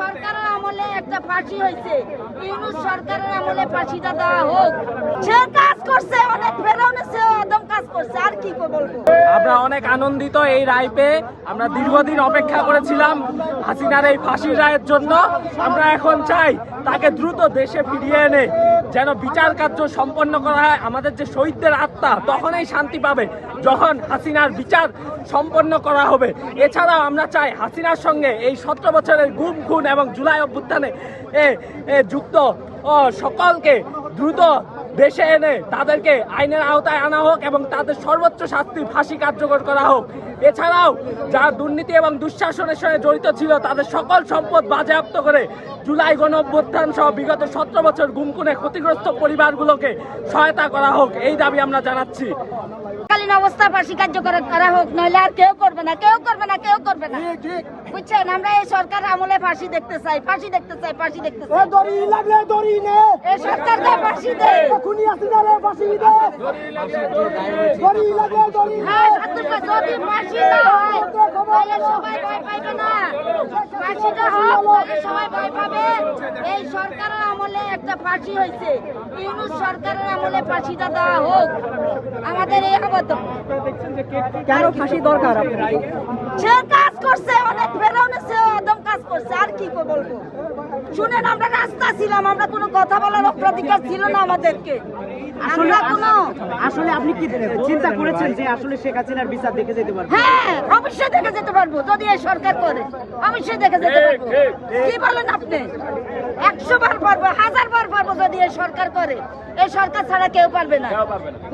সরকারের আমলে একটা ফাঁসি হয়েছে। ইউনুস সরকারের আমলে ফাঁসিটা দেওয়া হোক। সে কাজ করছে, অনেক একদম কাজ করছে, আর কি বলব? আমরা অনেক আনন্দিত এই রায় পেয়ে আমরা দীর্ঘদিন অপেক্ষা করেছিলাম হাসিনার এই ফাঁসির রায়ের জন্য। আমরা এখন চাই তাকে দ্রুত দেশে ফিরিয়ে এনে যেন বিচার কার্য সম্পন্ন করা হয়। আমাদের যে শহীদদের আত্মা, তখনই শান্তি পাবে যখন হাসিনার বিচার সম্পন্ন করা হবে। এছাড়াও আমরা চাই হাসিনার সঙ্গে এই সতেরো বছরের গুম, খুন এবং জুলাই অভ্যুত্থানে যুক্ত সকলকে দ্রুত দেশে এনে তাদেরকে আইনের আওতায় আনা হোক এবং তাদের সর্বোচ্চ শাস্তি ফাঁসি কার্যকর করা হোক। এছাড়াও যারা দুর্নীতি এবং দুঃশাসনের সঙ্গে জড়িত ছিল তাদের সকল সম্পদ বাজেয়াপ্ত করে জুলাই গণ অভ্যুত্থান সহ বিগত সতেরো বছর গুমকুনে ক্ষতিগ্রস্ত পরিবারগুলোকে সহায়তা করা হোক এই দাবি আমরা জানাচ্ছি। কালীন অবস্থা ফাঁসি কার্যকর করা হোক নইলে আর কেউ করবে না কেউ করবে না কেউ করবে না। বুঝছেন? আমরা এই সরকার আমলে ফাঁসি দেখতে চাই ফাঁসি দেখতে চাই ফাঁসি দেখতে চাই। দড়ি লাগলে দড়ি নে। এই সরকারকে ফাঁসি দে। খুনি আসিনারে ফাঁসি দে দড়ি লাগলে দড়ি হ্যাঁ, যদি ফাঁসি না হয় তাহলে সবাই ভয় পাইবে না। ফাঁসিটা হোক তাহলে সবাই ভয় পাবে। এই সরকারের আমলে একটা ফাঁসি হয়েছে। ইউনুস সরকারের আমলে ফাঁসিটা দেওয়া হোক। আমাদের এই আবেদন কেন ফাঁসি দরকার আপনার সে কাজ করছে অনেক ফেরাউনে সে একদম কাজ করছে আর কি করে বলব শুনেন আমরা রাস্তা ছিলাম আমরা কোনো কথা বলার অগ্রাধিকার ছিল না আমাদেরকে। কোনো আসলে আপনি কি চিন্তা করেছেন যে আসলে শেখ হাসিনার বিচার দেখে যেতে পারবেন হ্যাঁ অবশ্যই দেখে যেতে পারব যদি এই সরকার করে অবশ্যই দেখে যেতে পারব। কি বলেন আপনি? একশো বার পারব হাজার বার পারব যদি এই সরকার করে। এই সরকার ছাড়া কেউ পারবে না।